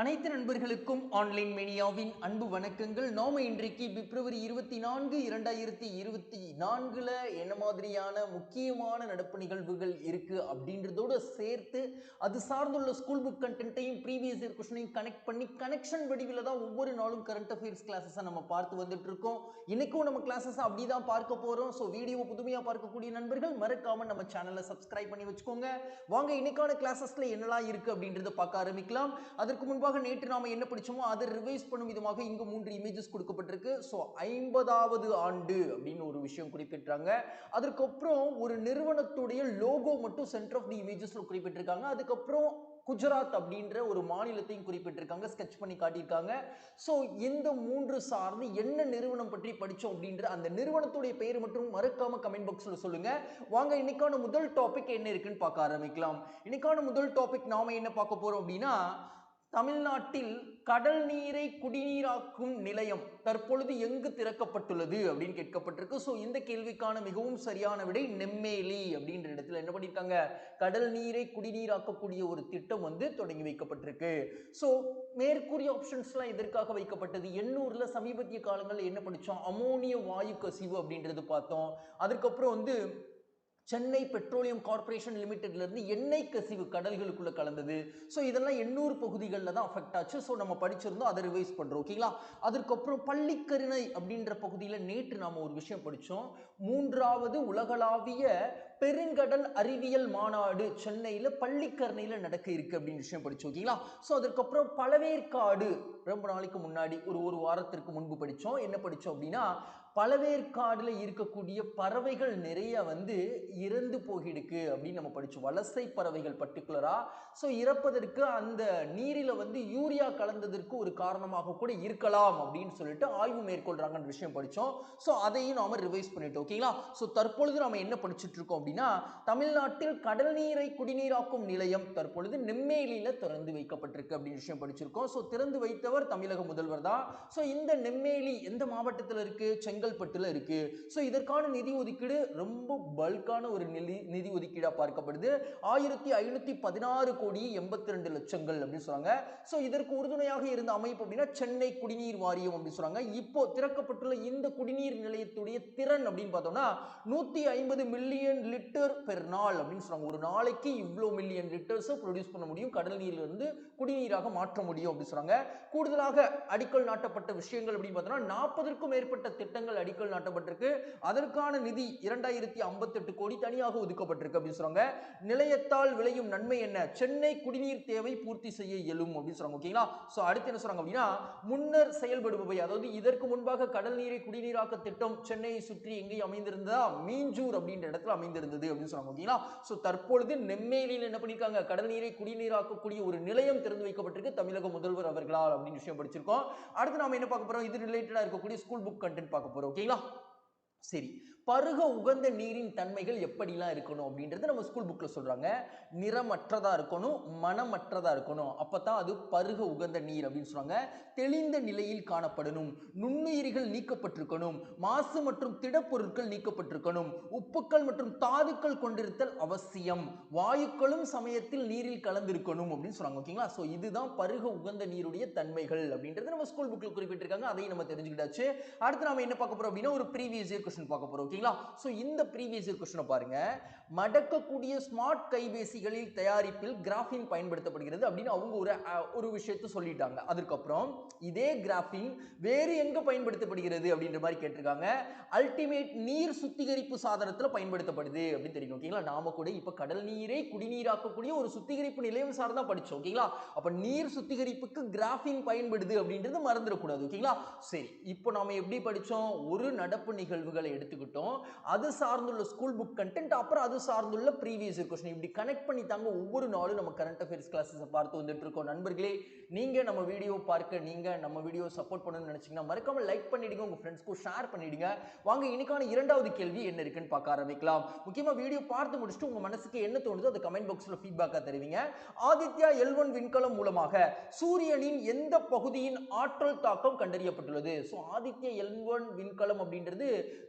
அனைத்து நண்பர்களுக்கும் ஆன்லைன் மீடியாவின் அன்பு வணக்கங்கள். நாம இன்றைக்கு பிப்ரவரி இருபத்தி நான்கு இரண்டாயிரத்தி இருபத்தி நான்குல என்ன மாதிரியான முக்கியமான நடப்பு நிகழ்வுகள் இருக்கு அப்படின்றதோட சேர்த்து அது சார்ந்துள்ள ஸ்கூல் புக் கண்டென்ட்டையும் ப்ரீவியஸ் இயர் கொஸ்டினையும் கனெக்ட் பண்ணி கனெக்ஷன் வடிவில் தான் ஒவ்வொரு நாளும் கரண்ட் அஃபேர்ஸ் கிளாஸஸை நம்ம பார்த்து வந்துட்டு இருக்கோம். இன்னைக்கும் நம்ம கிளாஸஸ் அப்படி தான் பார்க்க போறோம். ஸோ வீடியோ புதுமையாக பார்க்கக்கூடிய நண்பர்கள் மறக்காம நம்ம சேனலை சப்ஸ்கிரைப் பண்ணி வச்சுக்கோங்க. வாங்க இன்னைக்கான கிளாஸஸ்ல என்னெல்லாம் இருக்கு அப்படின்றத பார்க்க ஆரம்பிக்கலாம். அதற்கு முன்பு குறிப்பாக நேற்று நாம என்ன படித்தோமோ அதை ரிவைஸ் பண்ணும் விதமாக இங்கு மூன்று இமேஜஸ் கொடுக்கப்பட்டிருக்கு. ஸோ ஐம்பதாவது ஆண்டு அப்படின்னு ஒரு விஷயம் குறிப்பிட்டாங்க அதற்கப்புறம் ஒரு நிறுவனத்துடைய லோகோ மட்டும் சென்டர் ஆஃப் தி இமேஜஸ்ல குறிப்பிட்டிருக்காங்க. அதுக்கப்புறம் குஜராத் அப்படின்ற ஒரு மாநிலத்தையும் குறிப்பிட்டிருக்காங்க. ஸ்கெட்ச் பண்ணி காட்டியிருக்காங்க. ஸோ இந்த மூன்று சார்ந்து என்ன நிறுவனம் பற்றி படித்தோம் அப்படின்ற அந்த நிறுவனத்துடைய பெயர் மட்டும் மறக்காம கமெண்ட் பாக்ஸில் சொல்லுங்க. வாங்க இன்னைக்கான முதல் டாபிக் என்ன இருக்குன்னு பார்க்க ஆரம்பிக்கலாம். இன்னைக்கான முதல் டாபிக் நாம என்ன பார்க்க போறோம் அப்படின்னா தமிழ்நாட்டில் கடல் நீரை குடிநீராக்கும் நிலையம் தற்பொழுது எங்கு திறக்கப்பட்டுள்ளது அப்படின்னு கேட்கப்பட்டிருக்கு. ஸோ இந்த கேள்விக்கான மிகவும் சரியான விடை நெம்மேலி அப்படின்ற இடத்துல என்ன பண்ணியிருக்காங்க கடல் நீரை குடிநீராக்கக்கூடிய ஒரு திட்டம் வந்து தொடங்கி வைக்கப்பட்டிருக்கு. ஸோ மேற்கூறிய ஆப்ஷன்ஸ்லாம் எதற்காக வைக்கப்பட்டது? எண்ணூரில் சமீபத்திய காலங்களில் என்ன படித்தோம் அமோனிய வாயு கசிவு அப்படின்றது பார்த்தோம். அதுக்கப்புறம் வந்து சென்னை பெட்ரோலியம் கார்ப்பரேஷன் லிமிடெட்லேருந்து எண்ணெய் கசிவு கடல்களுக்குள்ளே கலந்தது. ஸோ இதெல்லாம் எண்ணூறு பகுதிகளில் தான் அஃபெக்ட் ஆச்சு. ஸோ நம்ம படிச்சிருந்தோம் அதை ரிவைஸ் பண்ணுறோம் ஓகேங்களா அதுக்கப்புறம் பள்ளிக்கருணை அப்படின்ற பகுதியில் நேற்று நாம் ஒரு விஷயம் படித்தோம் மூன்றாவது உலகளாவிய பெருங்கடல் அறிவியல் மாநாடு சென்னையில் பள்ளிக்கரணையில் நடக்க இருக்குது அப்படின்னு விஷயம் படித்தோம் ஓகேங்களா ஸோ அதுக்கப்புறம் பழவேற்காடு ரொம்ப நாளைக்கு முன்னாடி ஒரு ஒரு வாரத்திற்கு முன்பு படித்தோம் என்ன படித்தோம் அப்படின்னா பழவேற்காடில் இருக்கக்கூடிய பறவைகள் நிறைய வந்து இறந்து போகிடுக்கு அப்படின்னு நம்ம படித்தோம் வலசை பறவைகள் பர்டிகுலரா ஸோ இறப்பதற்கு அந்த நீரில் வந்து யூரியா கலந்ததற்கு ஒரு காரணமாக கூட இருக்கலாம் அப்படின்னு சொல்லிட்டு ஆய்வு மேற்கொள்கிறாங்கன்ற விஷயம் படித்தோம் ஸோ அதையும் நாம ரிவைஸ் பண்ணிட்டோம். ஓகேங்களா ஸோ தற்பொழுது நாம என்ன படிச்சுட்டு இருக்கோம் அப்படின்னா தமிழ்நாட்டில் கடல் நீரை குடிநீராக்கும் நிலையம் தற்பொழுது நெம்மேலியில் திறந்து வைக்கப்பட்டிருக்கு அப்படின்னு விஷயம் படிச்சிருக்கோம். ஸோ திறந்து வைத்தவர் தமிழக முதல்வர் தான். ஸோ இந்த நெம்மேலி எந்த மாவட்டத்தில் இருக்கு? செங்கல்பட்டுல இருக்கு. ஸோ இதற்கான நிதி ஒதுக்கீடு ரொம்ப பல்கான ஒரு நிதி நிதி ஒதுக்கீடா பார்க்கப்படுது. ஆயிரத்தி ஐநூத்தி பதினாறு கோடி எண்பத்தி ரெண்டு லட்சங்கள் அப்படின்னு சொல்றாங்க. ஸோ இதற்கு உறுதுணையாக இருந்த அமைப்பு அப்படின்னா சென்னை குடிநீர் வாரியம் அப்படின்னு சொல்றாங்க. இப்போ திறக்கப்பட்டுள்ள இந்த குடிநீர் நிலையத்துடைய திறன் அப்படின்னு பார்த்தோம்னா நூத்தி ஐம்பது மில்லியன் லிட்டர் பெர் நாள் அப்படின்னு சொல்றாங்க. ஒரு நாளைக்கு இவ்வளோ மில்லியன் லிட்டர்ஸ் ப்ரொடியூஸ் பண்ண முடியும். கடல் நீர்ல இருந்து குடிநீராக மாற்ற முடியும் அப்படின்னு சொல்றாங்க. கூடுதலாக அடிக்கல் நாட்டப்பட்ட விஷயங்கள் அப்படின்னு பார்த்தோம்னா நாற்பதற்கும் மேற்பட்ட திட்டங்கள் அடிக்கல் நாட்டப்பட்டிருக்கு. அதற்கான நிதி இரண்டாயிரத்தி ஐம்பத்தெட்டு கோடி தனியாக ஒதுக்கப்பட்டிருக்கு அப்படின்னு சொல்றாங்க. நிலையத்தால் விளையும் நன்மை என்ன? சென்னை குடிநீர் தேவை பூர்த்தி செய்ய இயலும் அப்படின்னு சொல்றாங்க ஓகேங்களா ஸோ அடுத்து என்ன சொல்றாங்க அப்படின்னா முன்னர் செயல்படுபவை அதாவது இதற்கு முன்பாக கடல் நீரை குடிநீராக்க திட்டம் சென்னையை சுற்றி எங்கே அமைந்திருந்ததா? மீஞ்சூர் அப்படின்ற இடத்துல அமைந்திருந்தது அப்படின்னு சொல்றாங்க ஓகேங்களா ஸோ தற்பொழுது நெம்மேலியில் என்ன பண்ணியிருக்காங்க கடல் நீரை குடிநீராக்கக்கூடிய ஒரு நிலையம் திறந்து வைக்கப்பட்டிருக்கு தமிழக முதல்வர் அவர்களால் அப்படின்னு விஷயம் படிச்சிருக்கோம். அடுத்து நாம என்ன பார்க்க போறோம்? இது ரிலேட்டடா இருக்கக்கூடிய ஸ்கூல் புக் கண்டென்ட் பார்க்க போறோம். ஓகேங்களா சரி. பருக உகந்த நீரின் தன்மைகள் எப்படிலாம் இருக்கணும் அப்படின்றது நம்ம ஸ்கூல் புக்கில் சொல்கிறாங்க நிறமற்றதாக இருக்கணும் மனமற்றதாக இருக்கணும். அப்போ தான் அது பருக உகந்த நீர் அப்படின்னு சொல்கிறாங்க தெளிந்த நிலையில் காணப்படணும். நுண்ணுயிரிகள் நீக்கப்பட்டிருக்கணும். மாசு மற்றும் திடப்பொருட்கள் நீக்கப்பட்டிருக்கணும். உப்புக்கள் மற்றும் தாதுக்கள் கொண்டிருத்தல் அவசியம். வாயுக்களும் சமயத்தில் நீரில் கலந்திருக்கணும் அப்படின்னு சொல்கிறாங்க ஓகேங்களா ஸோ இதுதான் பருக உகந்த நீருடைய தன்மைகள் அப்படின்றது நம்ம ஸ்கூல் புக்கில் குறிப்பிட்டிருக்காங்க. அதையும் நம்ம தெரிஞ்சுக்கிட்டாச்சு. அடுத்து நம்ம என்ன பார்க்க போகிறோம் அப்படின்னா ஒரு ப்ரீவியஸ் இயர் கொஸ்டின் பார்க்க போகிறோம் ஓகேங்களா? ஸோ இந்த ப்ரீவியஸ் இயர் கொஸ்டினை பாருங்க. மடக்கக்கூடிய ஸ்மார்ட் கைபேசிகளில் தயாரிப்பில் கிராஃபின் பயன்படுத்தப்படுகிறது அப்படின்னு அவங்க ஒரு ஒரு விஷயத்தை சொல்லிட்டாங்க. அதுக்கப்புறம் இதே கிராஃபின் வேறு எங்க பயன்படுத்தப்படுகிறது அப்படின்ற மாதிரி கேட்டிருக்காங்க. அல்டிமேட் நீர் சுத்திகரிப்பு சாதனத்தில் பயன்படுத்தப்படுது அப்படின்னு தெரியும் ஓகேங்களா? நாம கூட இப்போ கடல் நீரை குடிநீராக்கக்கூடிய ஒரு சுத்திகரிப்பு நிலையம் சார்ந்தா படிச்சோம் ஓகேங்களா? அப்போ நீர் சுத்திகரிப்புக்கு கிராஃபின் பயன்படுது அப்படின்றது மறந்துடக்கூடாது ஓகேங்களா? சரி இப்போ நாம எப்படி படிச்சோம்? ஒரு நடப்பு நிகழ்வுகளை எடுத்துக்கிட்டோம். அது சார்ந்துள்ள ஸ்கூல் புக் கண்டென்ட் அப்புறம் அது சார்ந்துள்ள ப்ரீவியஸ் கொஸ்டின் இப்படி கனெக்ட் பண்ணி தாங்க ஒவ்வொரு நாளும் நம்ம கரண்ட் அஃபேர்ஸ் கிளாஸஸை பார்த்து வந்துட்டு இருக்கோம். நண்பர்களே நீங்க நம்ம வீடியோ பார்க்க நீங்க நம்ம வீடியோ சப்போர்ட் பண்ணணும்னு நினைச்சீங்கன்னா மறக்காம லைக் பண்ணிடுங்க. உங்க ஃப்ரெண்ட்ஸ்க்கும் ஷேர் பண்ணிடுங்க. வாங்க இன்னைக்கான இரண்டாவது கேள்வி என்ன இருக்குன்னு பார்க்க ஆரம்பிக்கலாம். முக்கியமா வீடியோ பார்த்து முடிச்சுட்டு உங்க மனசுக்கு என்ன தோணுதோ அதை கமெண்ட் பாக்ஸ்ல ஃபீட்பேக்கா தருவீங்க. ஆதித்யா எல் ஒன் விண்கலம் மூலமாக சூரியனின் எந்த பகுதியின் ஆற்றல் தாக்கம் கண்டறியப்பட்டுள்ளது? ஸோ ஆதித்யா எல் ஒன் விண்கலம் அப்படின்றது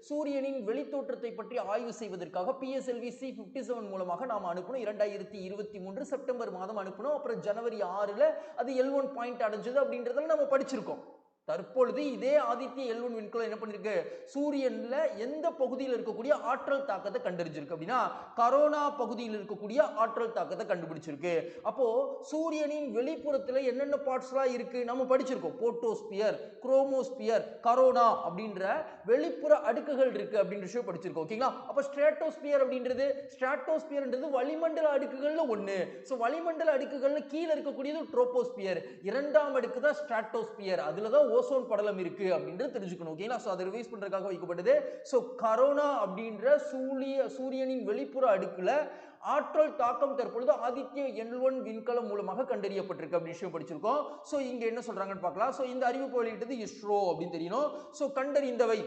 சூரியனின் வெளித்தோற்றத்தை பற்றி ஆய்வு செய்வதற்காக பிஎஸ்எல்வி சி ஃபிஃப்டி செவன் மூலமாக நாம் அனுப்பணும் இரண்டாயிரத்தி இருபத்தி மூன்று செப்டம்பர் மாதம் அனுப்பணும் அப்புறம் ஜனவரி ஆறில் அது எல் ஒன் பாயிண்ட் அடைஞ்சது அப்படின்றதெல்லாம் நம்ம படிச்சிருக்கோம். தற்பொழுது இதே ஆதித்ய எல்வன் விண்கலம் என்ன பண்ணிருக்கு? சூரியன்ல எந்த பகுதியில் இருக்கக்கூடிய ஆற்றல் தாக்கத்தை கண்டறிஞ்சிருக்கு அப்படின்னா கரோனா பகுதியில் இருக்கக்கூடிய ஆற்றல் தாக்கத்தை கண்டுபிடிச்சிருக்கு. அப்போ சூரியனின் வெளிப்புறத்துல என்னென்ன பார்ட்ஸ்லாம் இருக்கு? நம்ம படிச்சிருக்கோம். போட்டோஸ்பியர் குரோமோஸ்பியர் கரோனா அப்படின்ற வெளிப்புற அடுக்குகள் இருக்கு அப்படின்ற விஷயம் படிச்சிருக்கோம். ஓகேங்களா அப்போ ஸ்ட்ராட்டோஸ்பியர் அப்படின்றது ஸ்ட்ராட்டோஸ்பியர்ன்றது வளிமண்டல அடுக்குகள்ல ஒண்ணு. ஸோ வளிமண்டல அடுக்குகள்ல கீழே இருக்கக்கூடியது ட்ரோபோஸ்பியர் இரண்டாம் அடுக்கு தான் ஸ்ட்ராட்டோஸ்பியர். அதுல தான் ஓசோன் படலம் இருக்கு அப்படின்றது தெரிஞ்சுக்கணும். ஓகேங்களா ஸோ அதை ரிவைஸ் பண்றதுக்காக வைக்கப்பட்டது. ஸோ கரோனா அப்படின்ற சூரிய சூரியனின் வெளிப்புற அடுக்குல ஆற்றல் தாக்கம் தற்பொழுது ஆதித்ய எல் ஒன் விண்கலம் மூலமாக கண்டறியப்பட்டிருக்கு அப்படின்னு விஷயம் படிச்சிருக்கோம். ஸோ இங்கே என்ன சொல்றாங்கன்னு பார்க்கலாம். ஸோ இந்த அறிவிப்பு வெளியிட்டது இஸ்ரோ அப்படின்னு தெரியணும் ஸோ கண்டறிந்தவை.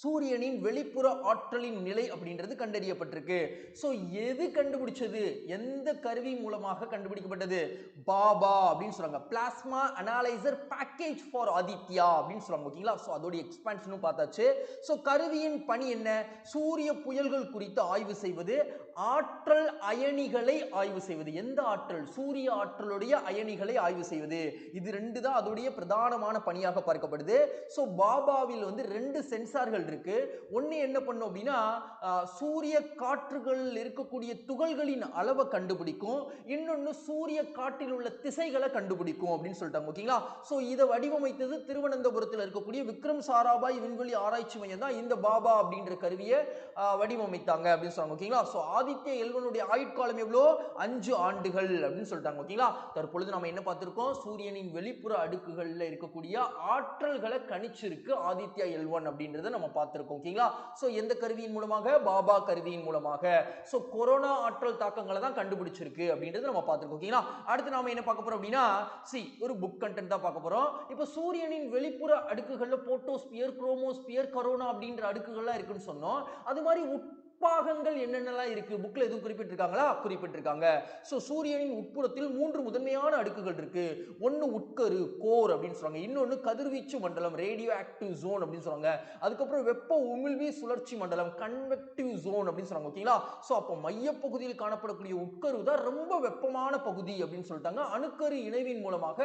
சூரியனின் வெளிப்புற ஆற்றலின் நிலை அப்படின்றது கண்டறியப்பட்டிருக்கு. ஸோ எது கண்டுபிடிச்சது? எந்த கருவி மூலமாக கண்டுபிடிக்கப்பட்டது? பாபா அப்படின்னு சொல்றாங்க. Plasma analyser package for Aditya அப்படின்னு சொல்றாங்க. ஓகேங்களா? ஸோ அதோடைய எக்ஸ்பான்ஷனும் பார்த்தாச்சு. ஸோ கருவியின் பணி என்ன? சூரிய புயல்கள் குறித்து ஆய்வு செய்வது ஆற்றல் அயனிகளை ஆய்வு செய்வது. எந்த ஆற்றல்? சூரிய ஆற்றலுடைய அயனிகளை ஆய்வு செய்வது. இது ரெண்டு தான் அதோடைய பிரதானமான பணியாக பார்க்கப்படுது. ஸோ பாபாவில் வந்து ரெண்டு சென்சார்கள் இருக்கு. ஒன்று என்ன பண்ணும் அப்படின்னா சூரிய காற்றுகளில் இருக்கக்கூடிய துகள்களின் அளவை கண்டுபிடிக்கும். இன்னொன்று சூரிய காற்றில் உள்ள திசைகளை கண்டுபிடிக்கும் அப்படின்னு சொல்லிட்டாங்க. ஓகேங்களா? ஸோ இதை வடிவமைத்தது திருவனந்தபுரத்தில் இருக்கக்கூடிய விக்ரம் சாராபாய் விண்வெளி ஆராய்ச்சி மையம் தான் இந்த பாபா அப்படின்ற கருவியை வடிவமைத்தாங்க அப்படின்னு சொன்னாங்க ஓகேங்களா? ஸோ ஆதித்ய எல்வனுடைய ஆயுட்காலம் எவ்வளோ? அஞ்சு ஆண்டுகள் அப்படின்னு சொல்லிட்டாங்க ஓகேங்களா? தற்பொழுது நம்ம என்ன பார்த்துருக்கோம்? சூரியனின் வெளிப்புற அடுக்குகளில் இருக்கக்கூடிய ஆற்றல்களை கணிச்சிருக்கு ஆதித்யா எல்வன் அப்படின்றத நம்ம பார்த்துருக்கோம் ஓகேங்களா? ஸோ எந்த கருவியின் மூலமாக? பாபா கருவியின் மூலமாக. ஸோ கொரோனா ஆற்றல் தாக்கங்களை தான் கண்டுபிடிச்சிருக்கு அப்படின்றத நம்ம பார்த்துருக்கோம் ஓகேங்களா? அடுத்து நாம என்ன பார்க்க போறோம் அப்படின்னா சி ஒரு புக் கண்டென்ட் தான் பார்க்க போறோம். இப்போ சூரியனின் வெளிப்புற அடுக்குகளில் போட்டோஸ்பியர் குரோமோஸ்பியர் கரோனா அப்படின்ற அடுக்குகள்லாம் இருக்குன்னு சொன்னோம். அது மாதிரி உட்பாகங்கள் என்னென்னலாம் இருக்கு? புக்கில் எதுவும் குறிப்பிட்டிருக்காங்களா? குறிப்பிட்டிருக்காங்க. ஸோ சூரியனின் உட்புறத்தில் மூன்று முதன்மையான அடுக்குகள் இருக்கு. ஒன்று உட்கரு கோர் அப்படின்னு சொல்றாங்க இன்னொன்று கதிர்வீச்சு மண்டலம் ரேடியோ ஆக்டிவ் ஜோன் அப்படின்னு சொல்றாங்க அதுக்கப்புறம் வெப்ப உமிழ்வி சுழற்சி மண்டலம் கன்வெக்டிவ் ஜோன் அப்படின்னு சொல்றாங்க ஓகேங்களா ஸோ அப்போ மையப்பகுதியில் காணப்படக்கூடிய உட்கரு தான் ரொம்ப வெப்பமான பகுதி அப்படின்னு சொல்லிட்டாங்க. அணுக்கரு இணைவின் மூலமாக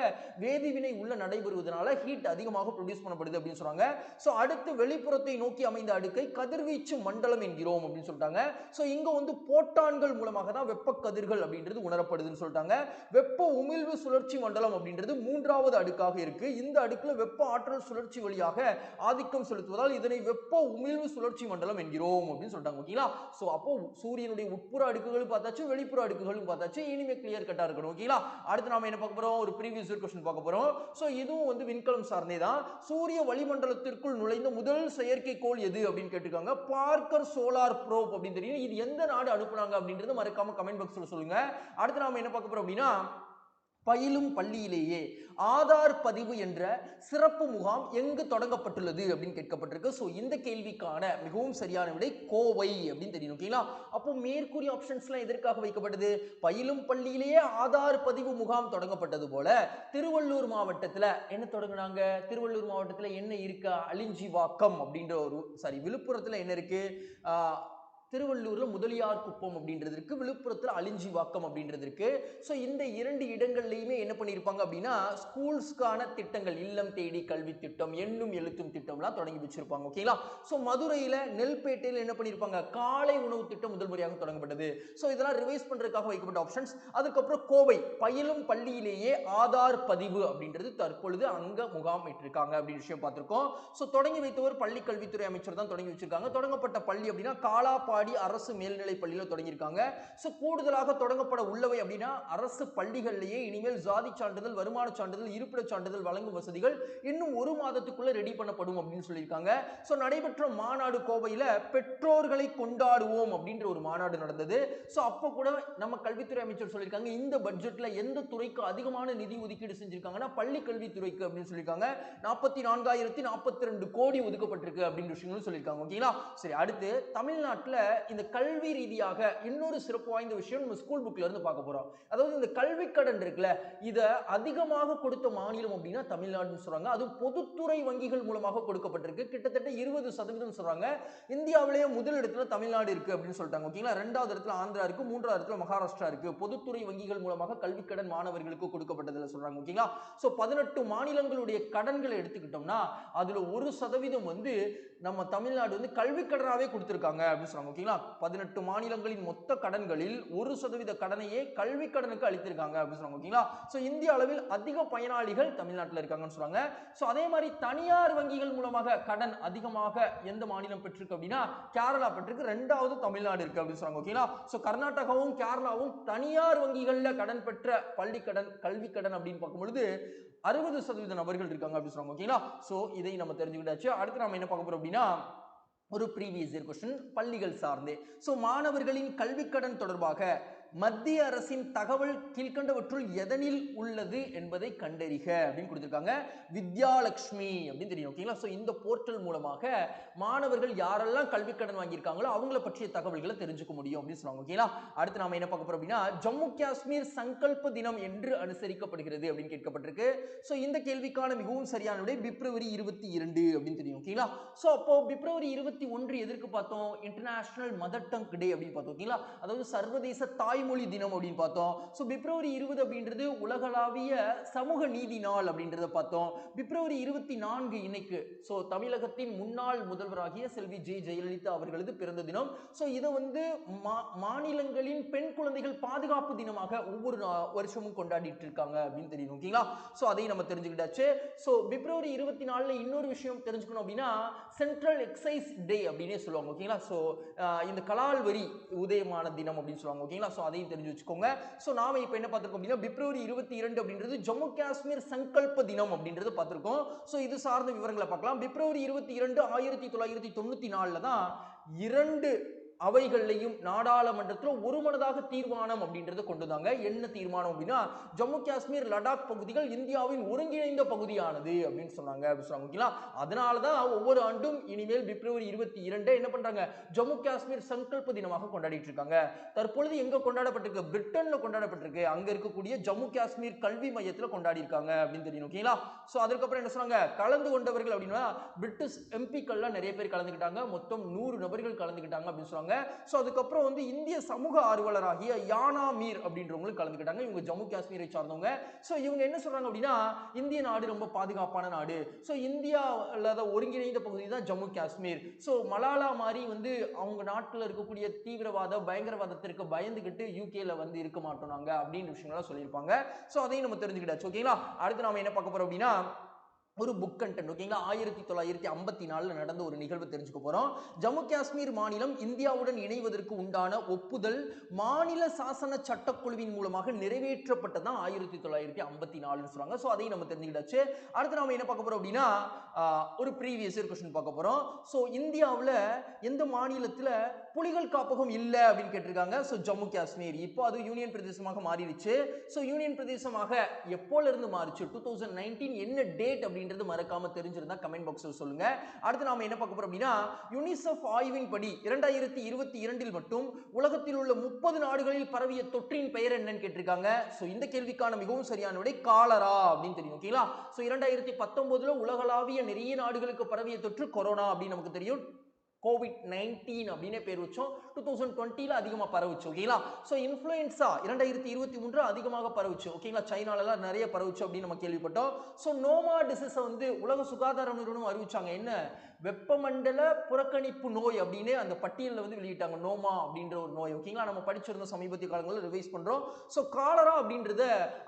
வேதிவினை உள்ள நடைபெறுவதனால ஹீட் அதிகமாக ப்ரொடியூஸ் பண்ணப்படுது அப்படின்னு சொல்றாங்க ஸோ அடுத்து வெளிப்புறத்தை நோக்கி அமைந்த அடுக்கை கதிர்வீச்சு மண்டலம் என்கிறோம் அப்படின்னு சொல்லிட்டாங்க. ஸோ இங்க வந்து போட்டான்கள் மூலமாக தான் வெப்ப கதிர்கள் அப்படின்றது உணரப்படுதுன்னு சொல்லிட்டாங்க. வெப்ப உமிழ்வு சுழற்சி மண்டலம் அப்படின்றது மூன்றாவது அடுக்காக இருக்கு. இந்த அடுக்குல வெப்ப ஆற்றல் சுழற்சி வழியாக ஆதிக்கம் செலுத்துவதால் இதனை வெப்ப உமிழ்வு சுழற்சி மண்டலம் என்கிறோம் அப்படின்னு சொல்லிட்டாங்க ஓகேங்களா? ஸோ அப்போ சூரியனுடைய உட்புற அடுக்குகளும் பார்த்தாச்சு வெளிப்புற அடுக்குகளும் பார்த்தாச்சு. இனிமே கிளியர் கட்டா இருக்கணும் ஓகேங்களா? அடுத்து நாம என்ன பார்க்க போறோம்? ஒரு ப்ரீவியஸ் கொஸ்டின் பார்க்க போறோம். ஸோ இதுவும் வந்து விண்கலம் சார்ந்தே தான். சூரிய வளிமண்டலத்திற்குள் நுழைந்த முதல் செயற்கைக்கோள் எது அப்படின்னு கேட்டிருக்காங்க? பார்க்கர் சோலார் ப்ரோப் அப்படின்னு தெரியும். இது எந்த நாடு அனுப்புனாங்க அப்படின்றத மறக்காம கமெண்ட் பாக்ஸ்ல சொல்லுங்க. அடுத்து நாம என்ன பார்க்க போறோம் அப்படின்னா பயிலும் பள்ளியிலேயே ஆதார் பதிவு என்ற சிறப்பு முகாம் எங்கு தொடங்கப்பட்டுள்ளது அப்படின்னு கேட்கப்பட்டிருக்கு. ஸோ இந்த கேள்விக்கான மிகவும் சரியான விடை கோவை அப்படின்னு தெரியும். ஓகேங்களா அப்போ மேற்கூறிய ஆப்ஷன்ஸ்லாம் எதற்காக வைக்கப்பட்டது? பயிலும் பள்ளியிலேயே ஆதார் பதிவு முகாம் தொடங்கப்பட்டது போல திருவள்ளூர் மாவட்டத்தில் என்ன தொடங்கினாங்க? திருவள்ளூர் மாவட்டத்தில் என்ன இருக்கா? அழிஞ்சிவாக்கம் அப்படின்ற ஒரு சாரி விழுப்புரத்தில் என்ன இருக்கு? ஆஹ், திருவள்ளூரில் முதலியார் குப்பம் அப்படின்றது இருக்கு. அழிஞ்சி வாக்கம் அப்படின்றது இருக்கு. ஸோ இந்த இரண்டு இடங்கள்லையுமே என்ன பண்ணியிருப்பாங்க அப்படின்னா ஸ்கூல்ஸ்க்கான திட்டங்கள் இல்லம் தேடி கல்வி திட்டம் எண்ணும் எழுத்தும் திட்டம்லாம் தொடங்கி வச்சிருப்பாங்க. ஓகேங்களா ஸோ மதுரையில் நெல்பேட்டையில் என்ன பண்ணியிருப்பாங்க காலை உணவு திட்டம் முதல் முறையாக தொடங்கப்பட்டது. ஸோ இதெல்லாம் ரிவைஸ் பண்ணுறதுக்காக வைக்கப்பட்ட ஆப்ஷன்ஸ் அதுக்கப்புறம் கோவை பயிலும் பள்ளியிலேயே ஆதார் பதிவு அப்படின்றது தற்பொழுது அங்க முகாமிட்டிருக்காங்க அப்படின்னு விஷயம் பார்த்துருக்கோம். ஸோ தொடங்கி வைத்தவர் பள்ளி கல்வித்துறை அமைச்சர் தான் தொடங்கி வச்சிருக்காங்க. தொடங்கப்பட்ட பள்ளி அப்படின்னா காலாப்பாடி அரசு மேல்நிலை பள்ளியில் தொடங்கியிருக்காங்க. ஸோ கூடுதலாக தொடங்கப்பட உள்ளவை அப்படின்னா அரசு பள்ளிகள்லேயே இனிமேல் ஜாதி சான்றிதழ் வருமான சான்றிதழ் இருப்பிடச் சான்றிதழ் வழங்கும் வசதிகள் இன்னும் ஒரு மாதத்துக்குள்ள ரெடி பண்ணப்படும் அப்படின்னு சொல்லியிருக்காங்க. ஸோ நடைபெற்ற மாநாடு கோவையில் பெற்றோர்களை கொண்டாடுவோம் அப்படின்ற ஒரு மாநாடு நடந்தது. ஸோ அப்போ கூட நம்ம கல்வித்துறை அமைச்சர் சொல்லியிருக்காங்க இந்த பட்ஜெட்டில் எந்த துறைக்கு அதிகமான நிதி ஒதுக்கீடு செஞ்சிருக்காங்கன்னா பள்ளி கல்வித்துறைக்கு அப்படின்னு சொல்லியிருக்காங்க. நாற்பத்தி நான்காயிரத்தி நாற்பத்தி ரெண்டு கோடி ஒதுக்கப்பட்டிருக்கு அப்படின்ற விஷயங்களும் சொல்லியிருக்காங்க. ஓகேங்களா? சரி அடுத்து தமிழ்நாட்டில் இந்த கல்வி ரீதியாக இன்னொரு சிறப்பு வாய்ந்த விஷயம் நம்ம ஸ்கூல் புக்ல இருந்து பார்க்க போறோம். அதாவது இந்த கல்வி கடன் இருக்குல்ல இதை அதிகமாக கொடுத்த மாநிலம் அப்படின்னா தமிழ்நாடுன்னு சொல்றாங்க. அதுவும் பொதுத்துறை வங்கிகள் மூலமாக கொடுக்கப்பட்டிருக்கு. கிட்டத்தட்ட இருபது சதவீதம் சொல்றாங்க. இந்தியாவிலேயே முதல் இடத்துல தமிழ்நாடு இருக்கு அப்படின்னு சொல்லிட்டாங்க. ஓகேங்களா? ரெண்டாவது இடத்துல ஆந்திரா இருக்கு. மூன்றாவது இடத்துல மகாராஷ்டிரா இருக்கு. பொதுத்துறை வங்கிகள் மூலமாக கல்வி கடன் மாணவர்களுக்கு கொடுக்கப்பட்டதுல சொல்றாங்க. ஓகேங்களா? ஸோ பதினெட்டு மாநிலங்களுடைய கடன்களை எடுத்துக்கிட்டோம்னா அதுல ஒரு சதவீதம் வந்து நம்ம தமிழ்நாடு வந்து கல்வி கடனாவே கொடுத்துருக்காங்க அப்படின்னு சொல்றாங்க. ஓகேங்களா பதினெட்டு மாநிலங்களின் மொத்த கடன்களில் ஒரு சதவீத கடனையே கல்வி கடனுக்கு அளித்திருக்காங்க அப்படின்னு சொல்றாங்க ஓகேங்களா? ஸோ இந்திய அளவில் அதிக பயனாளிகள் தமிழ்நாட்டில் இருக்காங்கன்னு சொல்றாங்க. ஸோ அதே மாதிரி தனியார் வங்கிகள் மூலமாக கடன் அதிகமாக எந்த மாநிலம் பெற்றிருக்கு அப்படின்னா கேரளா பெற்றிருக்கு. ரெண்டாவது தமிழ்நாடு இருக்கு அப்படின்னு சொல்றாங்க ஓகேங்களா? ஸோ கர்நாடகாவும் கேரளாவும் தனியார் வங்கிகள்ல கடன் பெற்ற பள்ளி கடன் கல்வி கடன் அப்படின்னு பார்க்கும்பொழுது அறுபது சதவீத நபர்கள் இருக்காங்க அப்படின்னு சொல்றாங்க ஓகேங்களா? ஸோ இதை நம்ம தெரிஞ்சுக்கிட்டாச்சு. அடுத்து நம்ம என்ன பார்க்க போறோம் அப்படின்னா ஒரு ப்ரீவியஸ் இயர் கொஸ்டின் பள்ளிகள் சார்ந்தே. ஸோ மாணவர்களின் கல்விக்கடன் தொடர்பாக மத்திய அரசின் தகவல் கீழ்கண்டவற்றுள் எதனில் உள்ளது என்பதை கண்டறிக அப்படின்னு கொடுத்துருக்காங்க. வித்யாலட்சுமி அப்படின்னு தெரியும் ஓகேங்களா ஸோ இந்த போர்ட்டல் மூலமாக மாணவர்கள் யாரெல்லாம் கல்விக்கடன் வாங்கியிருக்காங்களோ அவங்கள பற்றிய தகவல்களை தெரிஞ்சுக்க முடியும் அப்படின்னு சொல்லுவாங்க ஓகேங்களா அடுத்து நாம என்ன பார்க்க போறோம் அப்படின்னா ஜம்மு காஷ்மீர் சங்கல்ப தினம் என்று அனுசரிக்கப்படுகிறது அப்படின்னு கேட்கப்பட்டிருக்கு. ஸோ இந்த கேள்விக்கான மிகவும் சரியான விடை பிப்ரவரி இருபத்தி இரண்டு அப்படின்னு தெரியும் ஓகேங்களா ஸோ அப்போ பிப்ரவரி இருபத்தி ஒன்று எதற்கு பார்த்தோம். இன்டர்நேஷனல் மதர் டங் டே அப்படின்னு பார்த்தோம் ஓகேங்களா அதாவது சர்வதேச தாய் தாய்மொழி தினம் அப்படின்னு பார்த்தோம். ஸோ பிப்ரவரி இருபது அப்படின்றது உலகளாவிய சமூக நீதி நாள் அப்படின்றத பார்த்தோம். பிப்ரவரி இருபத்தி நான்கு இன்னைக்கு. ஸோ தமிழகத்தின் முன்னாள் முதல்வராகிய செல்வி ஜெ. ஜெயலலிதா அவர்களது பிறந்த தினம். ஸோ இதை வந்து மா மாநிலங்களின் பெண் குழந்தைகள் பாதுகாப்பு தினமாக ஒவ்வொரு வருஷமும் கொண்டாடிட்டு இருக்காங்க அப்படின்னு தெரியும் ஓகேங்களா? ஸோ அதையும் நம்ம தெரிஞ்சுக்கிட்டாச்சு. ஸோ பிப்ரவரி இருபத்தி நாலில் இன்னொரு விஷயம் தெரிஞ்சுக்கணும் அப்படின்னா சென்ட்ரல் எக்ஸைஸ் டே அப்படின்னே சொல்லுவாங்க ஓகேங்களா? ஸோ இந்த கலால் வரி உதயமான தினம் அப்படின்னு சொல்லுவாங்க ஓகேங்களா? ஸோ அதையும் தெரிஞ்சு வச்சுக்கோங்க ஸோ நாம இப்போ என்ன பார்த்துருக்கோம் அப்படின்னா பிப்ரவரி இருபத்தி இரண்டு அப்படின்றது ஜம்மு காஷ்மீர் சங்கல்ப தினம் அப்படின்றது பார்த்துருக்கோம். ஸோ இது சார்ந்த விவரங்களை பார்க்கலாம். பிப்ரவரி இருபத்தி இரண்டு ஆயிரத்தி தொள்ளாயிரத்தி தொண்ணூற்றி நாலுல தான் இரண்டு அவைகள்லையும் நாடாளுமன்றத்தில் ஒருமனதாக தீர்மானம் அப்படின்றத கொண்டு வந்தாங்க. என்ன தீர்மானம் அப்படின்னா ஜம்மு காஷ்மீர் லடாக் பகுதிகள் இந்தியாவின் ஒருங்கிணைந்த பகுதியானது அப்படின்னு சொன்னாங்க. அப்படின்னு சொன்னாங்க. ஓகேங்களா? அதனால தான் ஒவ்வொரு ஆண்டும் இனிமேல் பிப்ரவரி இருபத்தி இரண்டு என்ன பண்றாங்க? ஜம்மு காஷ்மீர் சங்கல்ப தினமாக கொண்டாடிட்டு இருக்காங்க. தற்பொழுது எங்க கொண்டாடப்பட்டிருக்கு? பிரிட்டன்ல கொண்டாடப்பட்டிருக்கு. அங்க இருக்கக்கூடிய ஜம்மு காஷ்மீர் கல்வி மையத்தில் கொண்டாடி இருக்காங்க அப்படின்னு தெரியும். ஓகேங்களா? ஸோ அதுக்கப்புறம் என்ன சொன்னாங்க? கலந்து கொண்டவர்கள் அப்படின்னா பிரிட்டிஷ் எம்பிக்கள்லாம் நிறைய பேர் கலந்துக்கிட்டாங்க. மொத்தம் நூறு நபர்கள் கலந்துக்கிட்டாங்க அப்படின்னு சொன்னாங்க. ஸோ அதுக்கப்புறம் வந்து இந்திய சமூக ஆர்வலராகிய யானா மீர் அப்படின்றவங்களும் கலந்துக்கிட்டாங்க. இவங்க ஜம்மு காஷ்மீரை சார்ந்தவங்க. ஸோ இவங்க என்ன சொல்றாங்க அப்படின்னா இந்திய நாடு ரொம்ப பாதுகாப்பான நாடு. ஸோ இந்தியாவில் ஒருங்கிணைந்த பகுதி தான் ஜம்மு காஷ்மீர். ஸோ மலாலா மாதிரி வந்து அவங்க நாட்டில் இருக்கக்கூடிய தீவிரவாத பயங்கரவாதத்திற்கு பயந்துக்கிட்டு யூகேல வந்து இருக்க மாட்டோம் நாங்கள் அப்படின்ற விஷயங்கள்லாம் சொல்லியிருப்பாங்க. ஸோ அதையும் நம்ம தெரிஞ்சுக்கிட்டாச்சு. ஓகேங்களா அடுத்து நாம என்ன பார்க்க போறோம் அப்படின்னா ஒரு புக் கண்டென்ட் ஓகேங்களா ஆயிரத்தி தொள்ளாயிரத்தி ஐம்பத்தி நாலில் நடந்த ஒரு நிகழ்வு தெரிஞ்சுக்க போகிறோம் ஜம்மு காஷ்மீர் மாநிலம் இந்தியாவுடன் இணைவதற்கு உண்டான ஒப்புதல் மாநில சாசன சட்டக்குழுவின் மூலமாக நிறைவேற்றப்பட்டதான் ஆயிரத்தி தொள்ளாயிரத்தி ஐம்பத்தி நாலுன்னு சொல்லுவாங்க. ஸோ அதையும் நம்ம தெரிஞ்சுக்கிட்டாச்சு. அடுத்து நம்ம என்ன பார்க்க போகிறோம் அப்படின்னா ஒரு ப்ரீவியஸ் இயர் கொஸ்டின் பார்க்க போகிறோம் ஸோ இந்தியாவில் எந்த மாநிலத்தில் புலிகள் காப்பகம் இல்லை அப்படின்னு கேட்டிருக்காங்க. ஸோ ஜம்மு காஷ்மீர். இப்போ அது யூனியன் பிரதேசமாக மாறிடுச்சு. ஸோ யூனியன் பிரதேசமாக எப்போலேருந்து மாறிச்சு? டூ தௌசண்ட் நைன்டீன் என்ன டேட் அப்படின்றது மறக்காம தெரிஞ்சிருந்தா கமெண்ட் பாக்ஸில் சொல்லுங்க. அடுத்து நாம என்ன பார்க்க போறோம் அப்படின்னா யுனிசெஃப் ஆய்வின் படி இரண்டாயிரத்தி இருபத்தி இரண்டில் மட்டும் உலகத்தில் உள்ள முப்பது நாடுகளில் பரவிய தொற்றின் பெயர் என்னன்னு கேட்டிருக்காங்க. ஸோ இந்த கேள்விக்கான மிகவும் சரியான விடை காலரா அப்படின்னு தெரியும். ஓகேங்களா ஸோ இரண்டாயிரத்தி பத்தொன்பதுல உலகளாவிய நிறைய நாடுகளுக்கு பரவிய தொற்று கொரோனா அப்படின்னு நமக்கு தெரியும். கோவிட் நைன்டீன் அப்படின்னே பேர் வச்சோம் டூ தௌசண்ட் டுவெண்ட்டியில் அதிகமாக பரவுச்சு ஓகேங்களா ஸோ இன்ஃப்ளூயன்ஸா இரண்டாயிரத்தி இருபத்தி மூன்று அதிகமாக பரவுச்சு ஓகேங்களா சைனாலலாம் நிறைய பரவுச்சு அப்படின்னு நம்ம கேள்விப்பட்டோம். ஸோ நோமா டிசீஸை வந்து உலக சுகாதார நிறுவனம் அறிவிச்சாங்க. என்ன? வெப்பமண்டல புறக்கணிப்பு நோய் அப்படின்னு அந்த பட்டியலில் வந்து வெளியிட்டாங்க நோமா அப்படின்ற ஒரு நோய் ஓகேங்களா நம்ம படிச்சிருந்தோம் சமீபத்திய காலங்களில் ரிவைஸ் பண்ணுறோம் ஸோ காலரா அப்படின்றத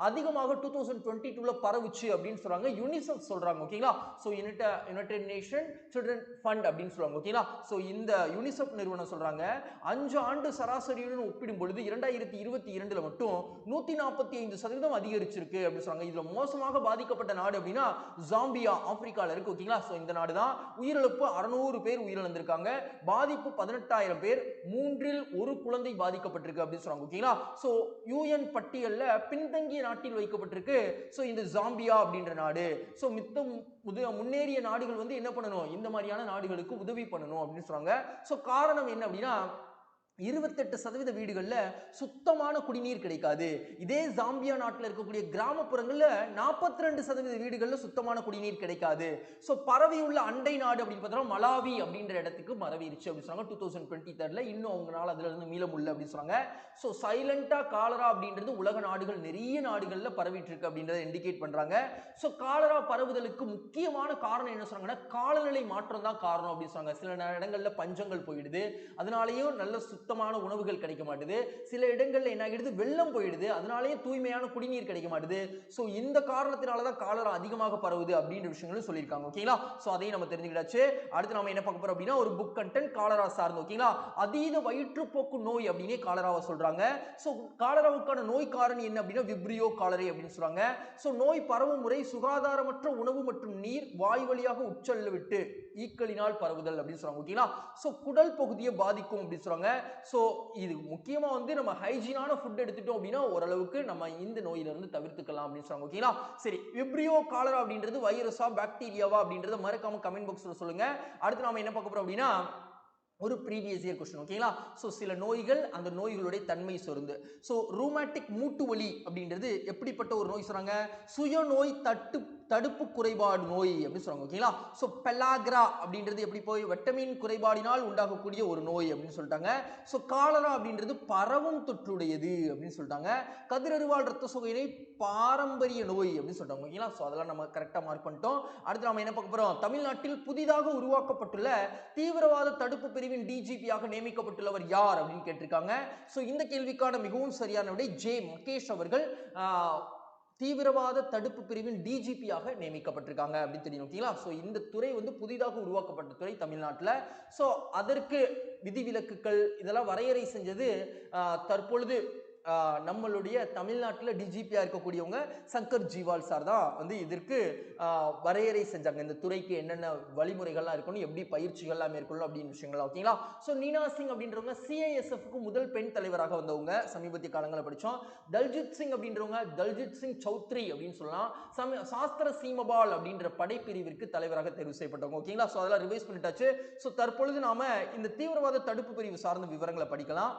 அதிகமாக டூ தௌசண்ட் டுவெண்ட்டி டூவில் பரவுச்சு அப்படின்னு சொல்கிறாங்க யூனிசெஃப் சொல்கிறாங்க ஓகேங்களா so unite united nation children fund அப்படின்னு சொல்லுவாங்க ஓகேங்களா ஸோ இந்த யூனிசெஃப் நிறுவனம் சொல்கிறாங்க அஞ்சு ஆண்டு சராசரியுடன் ஒப்பிடும் பொழுது இரண்டாயிரத்தி இருபத்தி இரண்டில் மட்டும் நூற்றி நாற்பத்தி ஐந்து சதவீதம் அதிகரிச்சிருக்கு அப்படின்னு சொல்கிறாங்க இதில் மோசமாக பாதிக்கப்பட்ட நாடு அப்படின்னா ஜாம்பியா ஆப்பிரிக்கால இருக்கு ஓகேங்களா? ஸோ இந்த நாடு தான் உயிரிழப்பு அறுநூறு பேர் உயிரிழந்திருக்காங்க. பாதிப்பு பதினெட்டாயிரம் பேர் மூன்றில் ஒரு குழந்தை பாதிக்கப்பட்டிருக்கு அப்படின்னு சொல்றாங்க ஓகேங்களா? ஸோ யூஎன் பட்டியல்ல பின்தங்கிய நாட்டில் வைக்கப்பட்டிருக்கு. ஸோ இந்த ஜாம்பியா அப்படின்ற நாடு. ஸோ மித்த முது முன்னேறிய நாடுகள் வந்து என்ன பண்ணணும்? இந்த மாதிரியான நாடுகளுக்கு உதவி பண்ணணும் அப்படின்னு சொல்றாங்க. ஸோ காரணம் என்ன அப்படின்னா இருபத்தெட்டு சதவீத வீடுகளில் சுத்தமான குடிநீர் கிடைக்காது. இதே ஜாம்பியா நாட்டில் இருக்கக்கூடிய கிராமப்புறங்களில் நாற்பத்தி ரெண்டு சதவீத வீடுகளில் சுத்தமான குடிநீர் கிடைக்காது. ஸோ பரவி உள்ள அண்டை நாடு அப்படின்னு பார்த்தோம்னா மலாவி அப்படின்ற இடத்துக்கு மரவிருச்சு அப்படின்னு சொன்னாங்க. டூ தௌசண்ட் டுவெண்ட்டி தேர்டில் இன்னும் அவங்களால அதுல இருந்து மீள முடியல அப்படின்னு சொன்னாங்க. ஸோ சைலண்டாக காலரா அப்படின்றது உலக நாடுகள் நிறைய நாடுகளில் பரவிட்டு இருக்கு அப்படின்றத இண்டிகேட் பண்ணுறாங்க ஸோ காலரா பரவுதலுக்கு முக்கியமான காரணம் என்ன சொன்னாங்கன்னா காலநிலை மாற்றம் தான் காரணம் அப்படின்னு சொன்னாங்க. சில இடங்களில் பஞ்சங்கள் போயிடுது. அதனாலேயும் நல்ல சுத்தமான உணவுகள் கிடைக்க மாட்டுது. சில இடங்களில் என்ன ஆகிடுது வெள்ளம் போயிடுது. அதனாலேயே தூய்மையான குடிநீர் கிடைக்க மாட்டுது. ஸோ இந்த காரணத்தினால தான் காலரா அதிகமாக பரவுது அப்படின்ற விஷயங்களும் சொல்லியிருக்காங்க. ஓகேங்களா ஸோ அதையும் நம்ம தெரிஞ்சுக்கிட்டாச்சு. அடுத்து நம்ம என்ன பார்க்க போறோம் அப்படின்னா ஒரு புக் கண்டென்ட் காலரா சார்ந்து. ஓகேங்களா அதீத வயிற்றுப்போக்கு நோய் அப்படின்னே காலராவை சொல்றாங்க. ஸோ காலராவுக்கான நோய் காரணி என்ன அப்படின்னா விப்ரியோ காலரை அப்படின்னு சொல்றாங்க. ஸோ நோய் பரவும் முறை சுகாதாரமற்ற உணவு மற்றும் நீர் வாய் வழியாக உட்செல்ல விட்டு ஈக்களினால் பரவுதல் அப்படின்னு சொல்றாங்க ஓகேங்களா ஸோ குடல் பகுதியை பாதிக்கும் அப்படின்னு சொல்றாங்க. ஸோ இது முக்கியமாக வந்து நம்ம ஹைஜீனான ஃபுட் எடுத்துட்டோம் அப்படின்னா ஓரளவுக்கு நம்ம இந்த நோயிலிருந்து தவிர்த்துக்கலாம் அப்படின்னு சொல்றாங்க ஓகேங்களா சரி விப்ரியோ காலரா அப்படின்றது வைரஸா பாக்டீரியாவா அப்படின்றத மறக்காம கமெண்ட் பாக்ஸில் சொல்லுங்க. அடுத்து நாம என்ன பார்க்க போறோம் அப்படின்னா ஒரு ப்ரீவியஸ் இயர் கொஸ்டின் ஓகேங்களா ஸோ சில நோய்கள் அந்த நோய்களுடைய தன்மை சொருந்து. ஸோ ரூமேட்டிக் மூட்டு வலி அப்படின்றது எப்படிப்பட்ட ஒரு நோய் சொல்கிறாங்க சுய நோய் தட்டு தடுப்பு குறைபாடு நோய் அப்படின்னு சொல்றாங்க ஓகேங்களா ஸோ பெலாக்ரா அப்படின்றது எப்படி போய் விட்டமின் குறைபாடினால் உண்டாகக்கூடிய ஒரு நோய் அப்படின்னு சொல்லிட்டாங்க. ஸோ காலரா அப்படின்றது பரவும் தொற்றுடையது அப்படின்னு சொல்லிட்டாங்க. கதிரறிவால் ரத்த சோகையினை பாரம்பரிய நோய் அப்படின்னு சொல்லிட்டாங்க ஓகேங்களா ஸோ அதெல்லாம் நம்ம கரெக்டாக மார்க் பண்ணிட்டோம். அடுத்து நம்ம என்ன பார்க்க போகிறோம் தமிழ்நாட்டில் புதிதாக உருவாக்கப்பட்டுள்ள தீவிரவாத தடுப்பு பிரிவின் டிஜிபியாக நியமிக்கப்பட்டுள்ளவர் யார் அப்படின்னு கேட்டிருக்காங்க. ஸோ இந்த கேள்விக்கான மிகவும் சரியான விடை ஜே மகேஷ் அவர்கள். தீவிரவாத தடுப்பு பிரிவின் டிஜிபியாக நியமிக்கப்பட்டிருக்காங்க அப்படின்னு தெரியும் ஓகேங்களா? ஸோ இந்த துறை வந்து புதிதாக உருவாக்கப்பட்ட துறை தமிழ்நாட்டில். ஸோ அதற்கு விதிவிலக்குகள் இதெல்லாம் வரையறை செஞ்சது தற்பொழுது நம்மளுடைய தமிழ்நாட்டில் டிஜிபியாக இருக்கக்கூடியவங்க சங்கர் ஜீவால் சார் தான் வந்து இதற்கு வரையறை செஞ்சாங்க. இந்த துறைக்கு என்னென்ன வழிமுறைகள்லாம் இருக்கணும் எப்படி பயிற்சிகள்லாம் மேற்கொள்ளணும் அப்படின்னு விஷயங்கள்லாம் ஓகேங்களா? ஸோ நீனா சிங் அப்படின்றவங்க சிஐஎஸ்எஃப்க்கு முதல் பெண் தலைவராக வந்தவங்க. சமீபத்திய காலங்களில் படித்தோம். தல்ஜித் சிங் அப்படின்றவங்க தல்ஜித் சிங் சௌத்ரி அப்படின்னு சொல்லலாம். சம சாஸ்திர சீமபால் அப்படின்ற படைப்பிரிவிற்கு தலைவராக தேர்வு செய்யப்பட்டவங்க ஓகேங்களா? ஸோ அதெல்லாம் ரிவைஸ் பண்ணிட்டாச்சு. ஸோ தற்பொழுது நாம இந்த தீவிரவாத தடுப்பு பிரிவு சார்ந்த விவரங்களை படிக்கலாம்.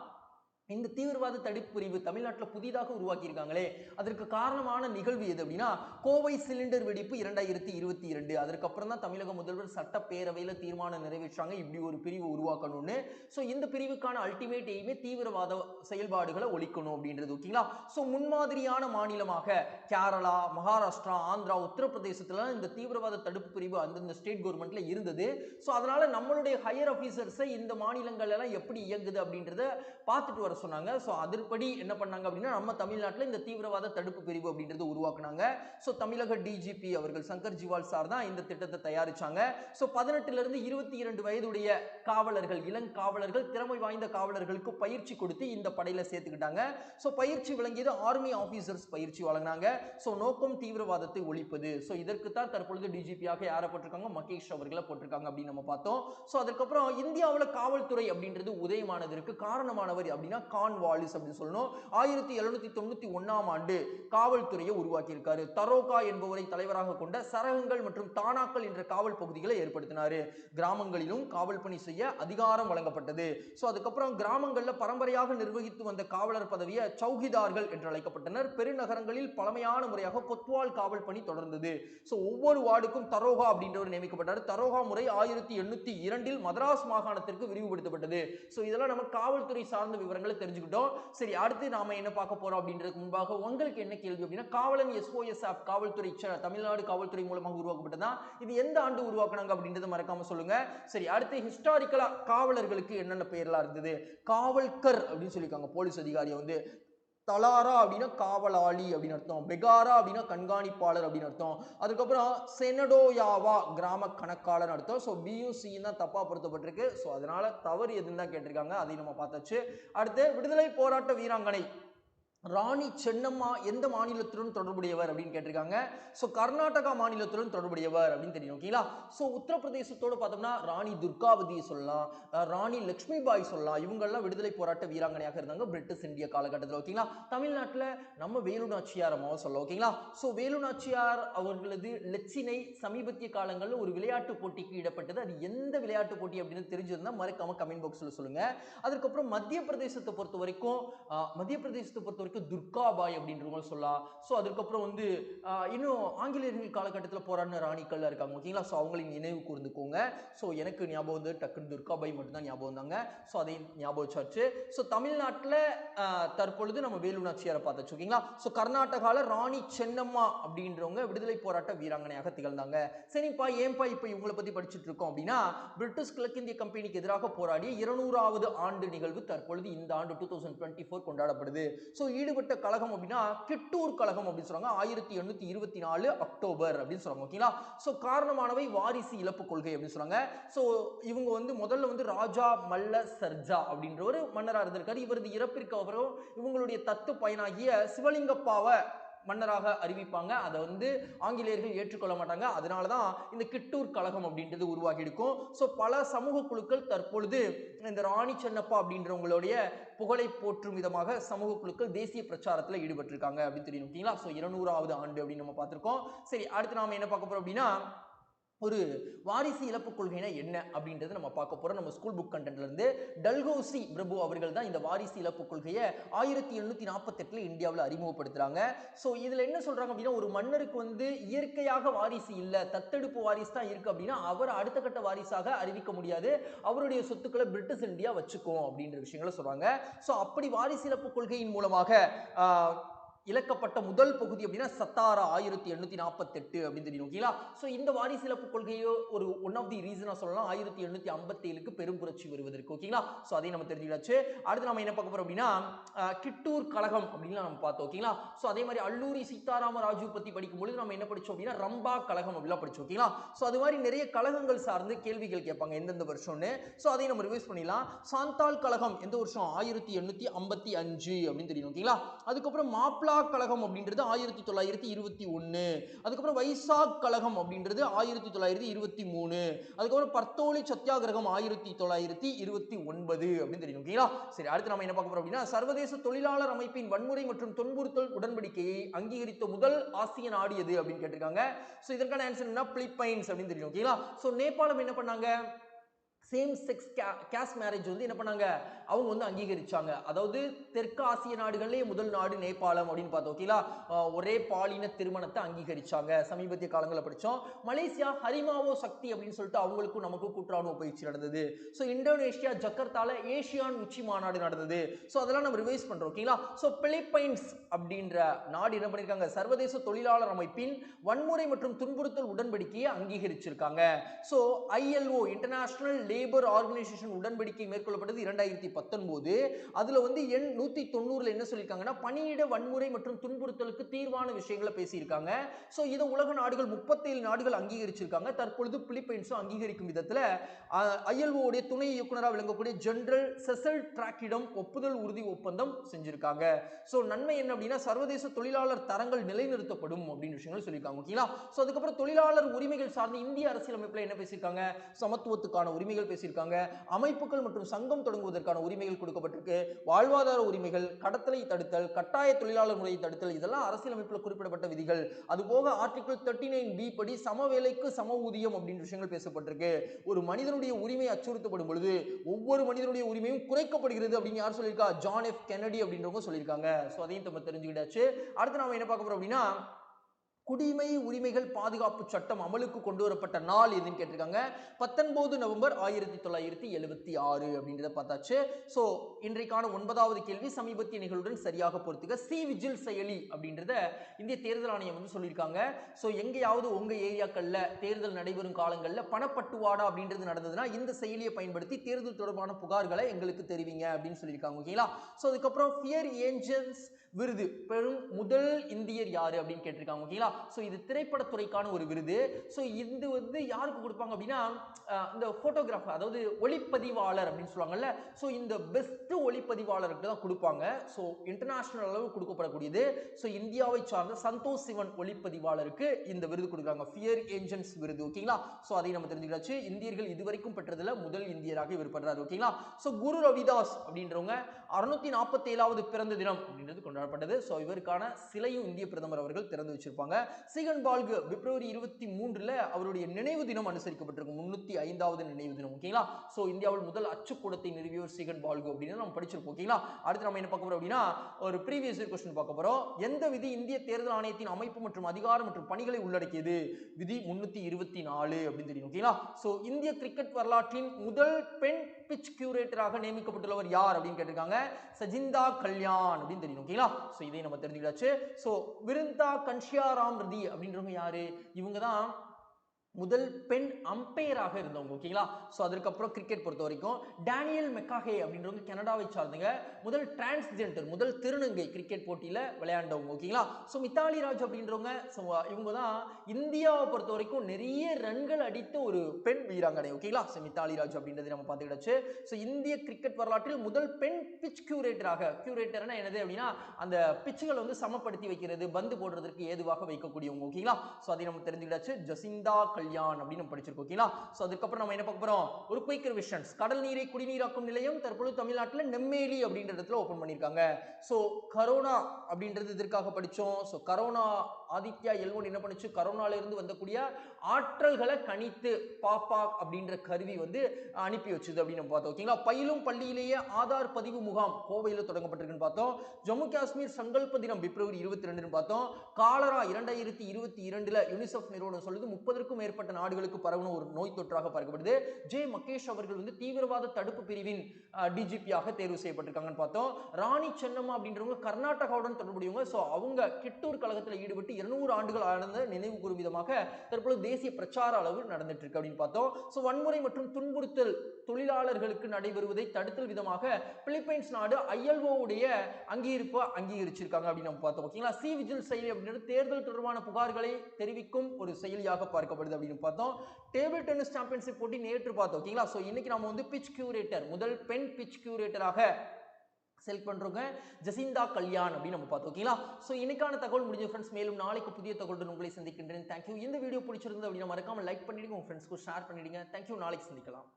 இந்த தீவிரவாத தடுப்பு பிரிவு தமிழ்நாட்டில் புதிதாக உருவாக்கியிருக்காங்களே அதற்கு காரணமான நிகழ்வு எது அப்படின்னா கோவை சிலிண்டர் வெடிப்பு இரண்டாயிரத்தி இருபத்தி இரண்டு. அதற்கப்புறம் தான் தமிழக முதல்வர் சட்டப்பேரவையில் தீர்மானம் நிறைவேற்றாங்க இப்படி ஒரு பிரிவு உருவாக்கணும்னு. ஸோ இந்த பிரிவுக்கான அல்டிமேட் எய்மே தீவிரவாத செயல்பாடுகளை ஒழிக்கணும் அப்படின்றது ஓகேங்களா ஸோ முன்மாதிரியான மாநிலமாக கேரளா மகாராஷ்டிரா ஆந்திரா உத்தரப்பிரதேசத்துலாம் இந்த தீவிரவாத தடுப்பு பிரிவு அந்தந்த ஸ்டேட் கவர்மெண்ட்ல இருந்தது. ஸோ அதனால நம்மளுடைய ஹையர் ஆஃபீஸர்ஸை இந்த மாநிலங்கள் எல்லாம் எப்படி இயங்குது அப்படின்றத பார்த்துட்டு வர சொன்னாங்க. ஸோ அதன்படி என்ன பண்ணாங்க அப்படின்னா நம்ம தமிழ்நாட்டில் இந்த தீவிரவாத தடுப்பு பிரிவு அப்படின்றது உருவாக்குனாங்க. ஸோ தமிழக டிஜிபி அவர்கள் சங்கர் ஜிவால் சார் தான் இந்த திட்டத்தை தயாரிச்சாங்க. ஸோ பதினெட்டுல இருந்து இருபத்தி இரண்டு வயதுடைய காவலர்கள் இளங்காவலர்கள் திறமை வாய்ந்த காவலர்களுக்கு பயிற்சி கொடுத்து இந்த படையில சேர்த்துக்கிட்டாங்க. ஸோ பயிற்சி வழங்கியது ஆர்மி ஆஃபீஸர்ஸ் பயிற்சி வழங்கினாங்க. ஸோ நோக்கம் தீவிரவாதத்தை ஒழிப்பது. ஸோ இதற்கு தான் தற்பொழுது டிஜிபியாக யாரை போட்டிருக்காங்க மகேஷ் அவர்களை போட்டிருக்காங்க அப்படின்னு நம்ம பார்த்தோம். ஸோ அதுக்கப்புறம் இந்தியாவில் காவல்துறை அப்படின்றது உதயமானதற்கு காரணமானவர் அப்படின்னா கான் வாலிஸ் அப்படின்னு சொல்லணும். ஆயிரத்தி எழுநூத்தி தொண்ணூத்தி ஒன்னாம் ஆண்டு காவல்துறையை உருவாக்கியிருக்காரு. தரோகா என்பவரை தலைவராக கொண்ட சரகங்கள் மற்றும் தானாக்கள் என்ற காவல் பகுதிகளை ஏற்படுத்தினாரு. கிராமங்களிலும் காவல் பணி செய்ய அதிகாரம் வழங்கப்பட்டது. ஸோ அதுக்கப்புறம் கிராமங்களில் பரம்பரையாக நிர்வகித்து வந்த காவலர் பதவியை சௌகிதார்கள் என்று அழைக்கப்பட்டனர். பெருநகரங்களில் பழமையான முறையாக கொத்வால் காவல் பணி தொடர்ந்தது. ஸோ ஒவ்வொரு வார்டுக்கும் தரோகா அப்படின்றவர் நியமிக்கப்பட்டார். தரோகா முறை ஆயிரத்தி எண்ணூத்தி இரண்டில் மதராஸ் மாகாணத்திற்கு விரிவுபடுத்தப்பட்டது. ஸோ இதெல்லாம் நம்ம காவல்துறை சார்ந்த விவரங்களை தெரிஞ்சுக்கிட்டோம். சரி அடுத்து நாம என்ன பார்க்க போறோம் அப்படின்றதுக்கு முன்பாக உங்களுக்கு என்ன கேள்வி அப்படின்னா காவலன் எஸ்ஓஎஸ் ஆப் காவல்துறை தமிழ்நாடு காவல்துறை மூலமாக உருவாக்கப்பட்டதான் இது எந்த ஆண்டு உருவாக்குனாங்க அப்படின்றத மறக்காம சொல்லுங்க. சரி அடுத்து ஹிஸ்டாரிக்கலா காவலர்களுக்கு என்னென்ன பெயர்லாம் இருந்தது? காவல்கர் அப்படின்னு சொல்லியிருக்காங்க போலீஸ் அதிகாரியை வந்து. தலாரா அப்படின்னா காவலாளி அப்படின்னு அர்த்தம். பெகாரா அப்படின்னா கண்காணிப்பாளர் அப்படின்னு அர்த்தம். அதுக்கப்புறம் செனடோயாவா கிராம கணக்காளர் அர்த்தம். ஸோ பியும் சியும் தான் தப்பாக பொருத்தப்பட்டிருக்கு. ஸோ அதனால தவறு எதுன்னு தான் கேட்டிருக்காங்க. அதையும் நம்ம பார்த்தாச்சு. அடுத்து விடுதலை போராட்ட வீராங்கனை. ராணி சென்னம்மா எந்த மாநிலத்துடன் தொடர்புடையவர் அப்படின்னு கேட்டிருக்காங்க. ஸோ கர்நாடகா மாநிலத்துடன் தொடர்புடையவர் அப்படின்னு தெரியும் ஓகேங்களா ஸோ உத்தரப்பிரதேசத்தோட பார்த்தோம்னா ராணி துர்காவதியை சொல்லலாம் ராணி லக்ஷ்மி பாய் சொல்லலாம். இவங்கெல்லாம் விடுதலை போராட்ட வீராங்கனையாக இருந்தாங்க பிரிட்டிஷ் இந்திய காலகட்டத்தில் ஓகேங்களா தமிழ்நாட்டில் நம்ம வேலு நாச்சியார் அம்மாவை சொல்லலாம் ஓகேங்களா ஸோ வேலு நாச்சியார் அவர்களது லட்சினை சமீபத்திய காலங்களில் ஒரு விளையாட்டு போட்டிக்கு இடப்பட்டது. அது எந்த விளையாட்டு போட்டி அப்படின்னு தெரிஞ்சிருந்தால் மறக்காம கமெண்ட் பாக்ஸில் சொல்லுங்கள் அதுக்கப்புறம் மத்திய பிரதேசத்தை பொறுத்த வரைக்கும் மத்திய பிரதேசத்தை பொறுத்த வரைக்கும் துர்காபாய் அப்படின்றவங்க சொல்லலாம். ஸோ அதுக்கப்புறம் வந்து இன்னும் ஆங்கிலேயர்கள் காலகட்டத்தில் போராடின ராணிகள் இருக்காங்க ஓகேங்களா? ஸோ அவங்களையும் நினைவு கூர்ந்துக்கோங்க. ஸோ எனக்கு ஞாபகம் வந்து டக்குன்னு துர்காபாய் மட்டும்தான் ஞாபகம் வந்தாங்க. ஸோ அதையும் ஞாபகம் வச்சாச்சு. ஸோ தமிழ்நாட்டில் தற்பொழுது நம்ம வேலு நாச்சியாரை பார்த்தாச்சு ஓகேங்களா? ஸோ கர்நாடகாவில் ராணி சென்னம்மா அப்படின்றவங்க விடுதலை போராட்ட வீராங்கனையாக திகழ்ந்தாங்க. சரிப்பா ஏன்பா இப்போ இவங்களை பற்றி படிச்சுட்டு இருக்கோம் அப்படின்னா பிரிட்டிஷ் கிழக்கிந்திய கம்பெனிக்கு எதிராக போராடிய இருநூறாவது ஆண்டு நிகழ்வு தற்பொழுது இந்த ஆண்டு டூ தௌசண்ட் டுவெண்ட்டி ஃபோர் கொண்டாடப்படுது. ஸோ ஈடுபட்ட கழகம் அப்படின்னா கிட்டூர் கழகம் அப்படின்னு சொல்றாங்க ஆயிரத்தி எண்ணூத்தி இருபத்தி நாலு அக்டோபர் அப்படின்னு சொல்றாங்க ஓகேங்களா? ஸோ காரணமானவை வாரிசு இழப்பு கொள்கை அப்படின்னு சொல்றாங்க ஸோ இவங்க வந்து முதல்ல வந்து ராஜா மல்ல சர்ஜா அப்படின்ற ஒரு மன்னராக இருந்திருக்காரு. இவரது இறப்பிற்கு அப்புறம் இவங்களுடைய தத்து பயனாகிய சிவலிங்கப்பாவை மன்னராக அறிவிப்பாங்க. அதை வந்து ஆங்கிலேயர்கள் ஏற்றுக்கொள்ள மாட்டாங்க. அதனால தான் இந்த கிட்டூர் கழகம் அப்படின்றது உருவாகி இருக்கும். ஸோ பல சமூக குழுக்கள் தற்பொழுது இந்த ராணி சென்னப்பா அப்படின்றவங்களுடைய புகழை போற்றும் விதமாக சமூக குழுக்கள் தேசிய பிரச்சாரத்தில் ஈடுபட்டிருக்காங்க அப்படின்னு தெரியும். ஓகேங்களா? ஸோ இருநூறாவது ஆண்டு அப்படின்னு நம்ம பார்த்துருக்கோம். சரி அடுத்து நாம என்ன பார்க்க போறோம் அப்படின்னா ஒரு வாரிசு இழப்பு கொள்கைனா என்ன அப்படின்றத நம்ம பார்க்க போகிறோம் நம்ம ஸ்கூல் புக் கண்டென்ட்லேருந்து டல்கோசி பிரபு அவர்கள் தான் இந்த வாரிசு இழப்பு கொள்கையை ஆயிரத்தி எண்ணூற்றி நாற்பத்தெட்டில் இந்தியாவில் அறிமுகப்படுத்துகிறாங்க ஸோ இதில் என்ன சொல்கிறாங்க அப்படின்னா ஒரு மன்னருக்கு வந்து இயற்கையாக வாரிசு இல்லை தத்தெடுப்பு வாரிசு தான் இருக்குது அப்படின்னா அவர் அடுத்த கட்ட வாரிசாக அறிவிக்க முடியாது. அவருடைய சொத்துக்களை பிரிட்டிஷ் இந்தியா வச்சுக்கும் அப்படின்ற விஷயங்களை சொல்கிறாங்க ஸோ அப்படி வாரிசு இழப்பு கொள்கையின் மூலமாக இழக்கப்பட்ட முதல் பகுதி அப்படின்னா சத்தாரா ஆயிரத்தி எண்ணூத்தி நாற்பத்தெட்டு அப்படின்னு தெரியும் ஓகேங்களா ஸோ இந்த வாரிசிலப்பு கொள்கையோ ஒரு ஒன் ஆஃப் தி ரீசனா சொல்லலாம் ஆயிரத்தி எண்ணூத்தி ஐம்பத்தேழுக்கு பெரும் புரட்சி வருவதற்கு ஓகேங்களா ஸோ அதையும் நம்ம தெரிஞ்சுக்கிட்டாச்சு. அடுத்து நம்ம என்ன பார்க்க போறோம் அப்படின்னா கிட்டூர் கழகம் அப்படின்னு நம்ம பார்த்தோம் ஓகேங்களா ஸோ அதே மாதிரி அல்லூரி சீதாராம ராஜு பத்தி படிக்கும்பொழுது நம்ம என்ன படிச்சோம் அப்படின்னா ரம்பா கழகம் அப்படிலாம் படிச்சோம் ஓகேங்களா ஸோ அது மாதிரி நிறைய கழகங்கள் சார்ந்து கேள்விகள் கேட்பாங்க எந்தெந்த வருஷம்னு. ஸோ அதையும் நம்ம ரிவைஸ் பண்ணிடலாம். சாந்தால் கழகம் எந்த வருஷம்? ஆயிரத்தி எண்ணூத்தி ஐம்பத்தி அஞ்சு அப்படின்னு தெரியும் ஓகேங்களா அதுக்கப்புறம் மாப்பிள மாப்ளா கழகம் அப்படின்றது ஆயிரத்தி தொள்ளாயிரத்தி இருபத்தி ஒன்று அதுக்கப்புறம் வைசாக் கழகம் அப்படின்றது ஆயிரத்தி தொள்ளாயிரத்தி இருபத்தி மூணு. அதுக்கப்புறம் பர்த்தோலி சத்தியாகிரகம் ஆயிரத்தி தொள்ளாயிரத்தி இருபத்தி ஒன்பது அப்படின்னு தெரியும். ஓகேங்களா? சரி அடுத்து நம்ம என்ன பார்க்க போறோம் அப்படின்னா சர்வதேச தொழிலாளர் அமைப்பின் வன்முறை மற்றும் துன்புறுத்தல் உடன்படிக்கையை அங்கீகரித்த முதல் ஆசிய நாடு எது அப்படின்னு கேட்டிருக்காங்க. ஸோ இதற்கான ஆன்சர் என்ன பிலிப்பைன்ஸ் அப்படின்னு தெரியும். ஓகேங்களா? ஸோ நேபாளம் என்ன பண்ணாங்க? சேம் செக்ஸ் கேஸ் மேரேஜ் வந்து என்ன பண்ணாங்க? அவங்க வந்து அங்கீகரிச்சாங்க. அதாவது தெற்கு ஆசிய நாடுகளிலே முதல் நாடு நேபாளம் அப்படின்னு பார்த்தோம் ஓகேங்களா ஒரே பாலின திருமணத்தை அங்கீகரிச்சாங்க. சமீபத்திய காலங்களில் படித்தோம். மலேசியா ஹரிமாவோ சக்தி அப்படின்னு சொல்லிட்டு அவங்களுக்கும் நமக்கும் கூட்டுறாணுவ பயிற்சி நடந்தது. ஸோ இந்தோனேஷியா ஜக்கர்த்தால ஏஷியான் உச்சி மாநாடு நடந்தது. ஸோ அதெல்லாம் நம்ம ரிவைஸ் பண்ணுறோம் ஓகேங்களா ஸோ பிலிப்பைன்ஸ் அப்படின்ற நாடு என்ன பண்ணியிருக்காங்க? சர்வதேச தொழிலாளர் அமைப்பின் வன்முறை மற்றும் துன்புறுத்தல் உடன்படிக்கையை அங்கீகரிச்சிருக்காங்க. So ILO international labour organisation உடன்படிக்கை மேற்கொள்ளப்பட்டது இரண்டாயிரத்தி பத்தொன்பது. அதில் வந்து எண் நூத்தி தொண்ணூறுல என்ன சொல்லியிருக்காங்கன்னா பணியிட வன்முறை மற்றும் துன்புறுத்தலுக்கு தீர்வான விஷயங்களை பேசியிருக்காங்க. ஸோ இதை உலக நாடுகள் முப்பத்தேழு நாடுகள் அங்கீகரிச்சிருக்காங்க. தற்பொழுது பிலிப்பைன்ஸும் அங்கீகரிக்கும் விதத்தில் ஐஎல்ஓ உடைய துணை இயக்குனராக விளங்கக்கூடிய ஜெனரல் செசல் ட்ராக்கிடம் ஒப்புதல் உறுதி ஒப்பந்தம் செஞ்சிருக்காங்க. ஸோ நன்மை என்ன அப்படின்னா சர்வதேச தொழிலாளர் தரங்கள் நிலைநிறுத்தப்படும் அப்படின்னு விஷயங்கள் சொல்லியிருக்காங்க ஓகேங்களா? ஸோ அதுக்கப்புறம் தொழிலாளர் உரிமைகள் சார்ந்து இந்திய அரசியலமைப்பில் என்ன பேசியிருக்காங்க? சமத்துவத்துக்கான உரிமைகள் பேசியிருக்காங்க. அமைப்புகள் மற்றும் சங்கம் தொடங்குவதற்கான உரிமைகள் கொடுக்கப்பட்டிருக்கு. வாழ்வாதார உரிமைகள் கடத்தலை தடுத்தல் கட்டாய தொழிலாளர் முறையை தடுத்தல் இதெல்லாம் அரசியலமைப்பில் குறிப்பிடப்பட்ட விதிகள். அதுபோக ஆர்டிகிள் தேர்ட்டி நைன் பி படி சமவேலைக்கு சம ஊதியம் அப்படின்ற விஷயங்கள் பேசப்பட்டிருக்கு. ஒரு மனிதனுடைய உரிமை அச்சுறுத்தப்படும் பொழுது ஒவ்வொரு மனிதனுடைய உரிமையும் குறைக்கப்படுகிறது அப்படின்னு யார் சொல்லியிருக்கா? ஜான் எஃப் கெனடி அப்படின்றவங்க சொல்லியிருக்காங்க. ஸோ அதையும் நம்ம தெரிஞ்சுக்கிட்டாச்சு. அடுத்து நாம என்ன பார்க்க போறோம் அப்படின்னா குடிமை உரிமைகள் பாதுகாப்பு சட்டம் அமலுக்கு கொண்டு வரப்பட்ட நாள் எதுன்னு கேட்டிருக்காங்க. பத்தொன்பது நவம்பர் ஆயிரத்தி தொள்ளாயிரத்தி எழுபத்தி ஆறு அப்படின்றத பார்த்தாச்சு. ஸோ இன்றைக்கான ஒன்பதாவது கேள்வி சமீபத்திய நிகழ்வுடன் சரியாக பொறுத்துக்க சி விஜில் செயலி அப்படின்றத இந்திய தேர்தல் ஆணையம் வந்து சொல்லியிருக்காங்க. ஸோ எங்கேயாவது உங்க ஏரியாக்களில் தேர்தல் நடைபெறும் காலங்களில் பணப்பட்டுவாடா அப்படின்றது நடந்ததுன்னா இந்த செயலியை பயன்படுத்தி தேர்தல் தொடர்பான புகார்களை எங்களுக்கு தெரிவிங்க அப்படின்னு சொல்லியிருக்காங்க ஓகேங்களா? ஸோ அதுக்கப்புறம் ஃபியர் ஏஞ்சல்ஸ் விருது. பெரும் முதல் இந்தியர் யாரு அப்படின்னு கேட்டிருக்காங்க ஓகேங்களா ஸோ இது திரைப்படத்துறைக்கான ஒரு விருது. ஸோ இது வந்து யாருக்கு கொடுப்பாங்க அப்படின்னா இந்த ஃபோட்டோகிராஃபர் அதாவது ஒளிப்பதிவாளர் அப்படின்னு சொல்லுவாங்கல்ல ஸோ இந்த பெஸ்ட் ஒளிப்பதிவாளருக்கு தான் கொடுப்பாங்க. ஸோ இன்டர்நேஷனல் அளவு கொடுக்கப்படக்கூடியது. ஸோ இந்தியாவை சார்ந்த சந்தோஷ் சிவன் ஒளிப்பதிவாளருக்கு இந்த விருது கொடுக்குறாங்க. ஃபியர் ஏஞ்சன்ஸ் விருது ஓகேங்களா ஸோ அதை நம்ம தெரிஞ்சுக்கிறாச்சு இந்தியர்கள் இதுவரைக்கும் பெற்றதில் முதல் இந்தியராக இவர் பெறாரு ஓகேங்களா ஸோ குரு ரவிதாஸ் அப்படின்றவங்க அறுநூத்தி நாற்பத்தி ஏழாவது பிறந்த தினம் அப்படின்றது கொண்டாடப்பட்டது ஸோ இவருக்கான சிலையும் இந்திய பிரதமர் அவர்கள் திறந்து வச்சிருப்பாங்க. சிகன் பால்கு பிப்ரவரி இருபத்தி மூன்றுல அவருடைய நினைவு தினம் அனுசரிக்கப்பட்டிருக்கும். முன்னூத்தி ஐந்தாவது நினைவு தினம் ஓகேங்களா ஸோ இந்தியாவில் முதல் அச்சுக்கூடத்தை நிறுவியவர் சிகன் பால்கு அப்படின்னு நம்ம படிச்சிருப்போம் ஓகேங்களா அடுத்து நம்ம என்ன பார்க்க போறோம் அப்படின்னா ஒரு ப்ரீவியஸ் கொஸ்டின் பார்க்க போறோம். எந்த விதி இந்திய தேர்தல் ஆணையத்தின் அமைப்பு மற்றும் அதிகாரம் மற்றும் பணிகளை உள்ளடக்கியது? விதி முன்னூத்தி இருபத்தி நாலு அப்படின்னு தெரியும் ஓகேங்களா ஸோ இந்திய கிரிக்கெட் வரலாற்றின் முதல் பெண் பிச் கியூரேட்டராக நியமிக்கப்பட்டுள்ளவர் யார் அப்படின்னு கேட்டிருக்காங்க? சஜிந்தா கல்யாண் அப்படின்னு தெரியும் ஓகேங்களா ஸோ இதை நம்ம தெரிஞ்சுக்கிட்டாச்சு. ஸோ விருந்தா கன்ஷியாராம் ரதி அப்படின்றவங்க யாரு? இவங்க தான் முதல் பெண் அம்பையராக இருந்தவங்க ஓகேங்களா ஸோ அதுக்கப்புறம் கிரிக்கெட் பொறுத்த வரைக்கும் டேனியல் மெக்காஹே அப்படின்றவங்க கனடாவை சார்ந்தவங்க முதல் டிரான்ஸ்ஜெண்டர் முதல் திருநங்கை கிரிக்கெட் போட்டியில் விளையாண்டவங்க ஓகேங்களா ஸோ மித்தாலி ராஜ் அப்படின்றவங்க ஸோ இவங்க தான் இந்தியாவை பொறுத்த வரைக்கும் நிறைய ரன்கள் அடித்த ஒரு பெண் வீராங்கனை ஓகேங்களா ஸோ மித்தாலி ராஜ் அப்படின்றது நம்ம பார்த்துக்கிடச்சு. ஸோ இந்திய கிரிக்கெட் வரலாற்றில் முதல் பெண் பிச் கியூரேட்டராக கியூரேட்டர்னா என்னது அப்படின்னா அந்த பிச்சுகளை வந்து சமப்படுத்தி வைக்கிறது பந்து போடுறதுக்கு ஏதுவாக வைக்கக்கூடியவங்க ஓகேங்களா ஸோ அதை நம்ம தெரிஞ்சுக்கிடாச்சு. ஜசிந்தா கல்யாண் அப்படின்னு நம்ம படிச்சிருக்கோம் ஓகேங்களா? ஸோ அதுக்கப்புறம் நம்ம என்ன பார்க்க போறோம்? ஒரு குயிக் ரிவிஷன்ஸ் கடல் நீரை குடிநீராக்கும் நிலையம் தற்பொழுது தமிழ்நாட்டில் நெம்மேலி அப்படின்ற இடத்துல ஓப்பன் பண்ணியிருக்காங்க. ஸோ கரோனா அப்படின்றது இதற்காக படித்தோம்? ஸோ கரோனா ஆதித்யா எல்வன் என்ன பண்ணுச்சு? கரோனால இருந்து வந்தக்கூடிய ஆற்றல்களை கணித்து பாப்பா அப்படின்ற கருவி வந்து அனுப்பி வச்சுது அப்படின்னு நம்ம பார்த்தோம். ஓகேங்களா? பயிலும் பள்ளியிலேயே ஆதார் பதிவு முகாம் கோவையில் தொடங்கப்பட்டிருக்குன்னு பார்த்தோம். ஜம்மு காஷ்மீர் சங்கல்ப தினம் பிப்ரவரி இருபத்தி ரெண்டுன்னு பார்த்தோம். காலரா இரண்டாயிரத்தி இருபத்தி இரண்டுல யுனிசெஃப் நிறுவனம் சொல்லுது முப்பதற்கும் மேற்பட்ட நாடுகளுக்கு பரவணும் ஒரு நோய் தொற்றாக பார்க்கப்படுது. ஜே மகேஷ் அவர்கள் வந்து தீவிரவாத தடுப்பு பிரிவின் டிஜிபியாக தேர்வு செய்யப்பட்டிருக்காங்கன்னு பார்த்தோம். ராணி சென்னம்மா அப்படின்றவங்க கர்நாடகாவுடன் தொடர்புடையவங்க. ஸோ அவங்க கிட்டூர் கழகத்தில் ஈடுபட்டு இருநூறு ஆண்டுகள் ஆழ்ந்த நினைவு கூறும் விதமாக தற்பொழுது தேசிய பிரச்சார அளவு நடந்துட்டு இருக்கு அப்படின்னு பார்த்தோம். ஸோ வன்முறை மற்றும் துன்புறுத்தல் தொழிலாளர்களுக்கு நடைபெறுவதை தடுத்தல் விதமாக பிலிப்பைன்ஸ் நாடு ILO உடைய அங்கீகரிப்பை அங்கீகரிச்சிருக்காங்க அப்படின்னு நம்ம பார்த்தோம். ஓகேங்களா? சி விஜில் செயலி அப்படின்றது தேர்தல் தொடர்பான புகார்களை தெரிவிக்கும் ஒரு செயலியாக பார்க்கப்படுது அப்படின்னு பார்த்தோம். டேபிள் டென்னிஸ் சாம்பியன்ஷிப் போட்டி நேற்று பார்த்தோம். ஓகேங்களா? ஸோ இன்னைக்கு நம்ம வந்து பிச் கியூரேட்டர் முதல் பெண் பிச் கியூரேட்டராக செலக்ட் பண்ணுறவங்க ஜசிந்தா கல்யாண் அப்படின்னு நம்ம பார்த்தோம் ஓகேங்களா ஸோ இன்னைக்கான தகவல் முடிஞ்ச ஃப்ரெண்ட்ஸ் மேலும் நாளைக்கு புதிய தகவலுடன் உங்களை சந்திக்கின்றேன். தேங்க்யூ இந்த வீடியோ பிடிச்சிருந்தது அப்படின்னா மறக்காமல் லைக் பண்ணிவிடுங்க உங்கள் ஃப்ரெண்ட்ஸ்க்கு ஷேர் பண்ணிடுங்க. தேங்க்யூ நாளைக்கு சந்திக்கலாம்.